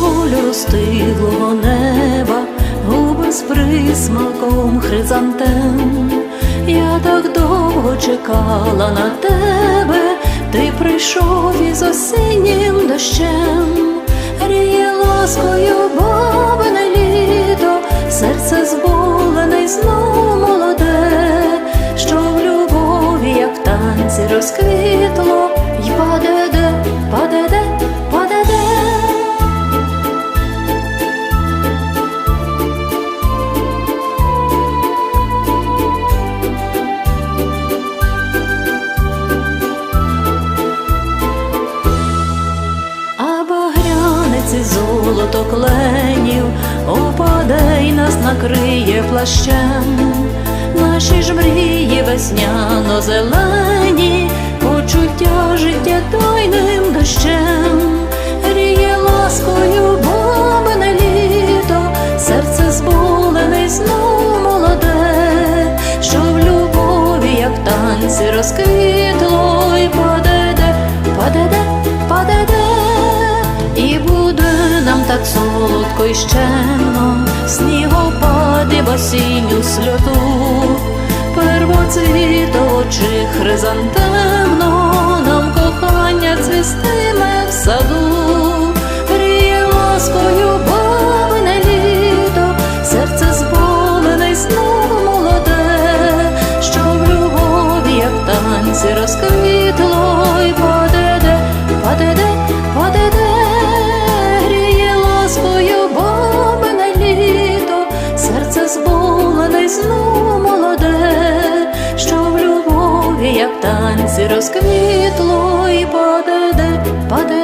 Кольору стиглого неба, губи з присмаком хризантем. Я так довго чекала на тебе, ти прийшов із осіннім дощем, ріє ласкою бабине літо, серце зболене й знов молоде, що в любові, як в танці розквітло, й золото кленів опаде й нас накриє плащем, наші ж мрії весняно зелені, почуття життя тайним дощем, ріє ласкою бабине літо, серце зболене знов молоде, що в любові, як танці розквітло, й і буде нам так солодко й щемно, снігопади в осінню сльоту, первоцвіточі хризантемно, нам кохання як танці розквітло, і паде-де, паде-де.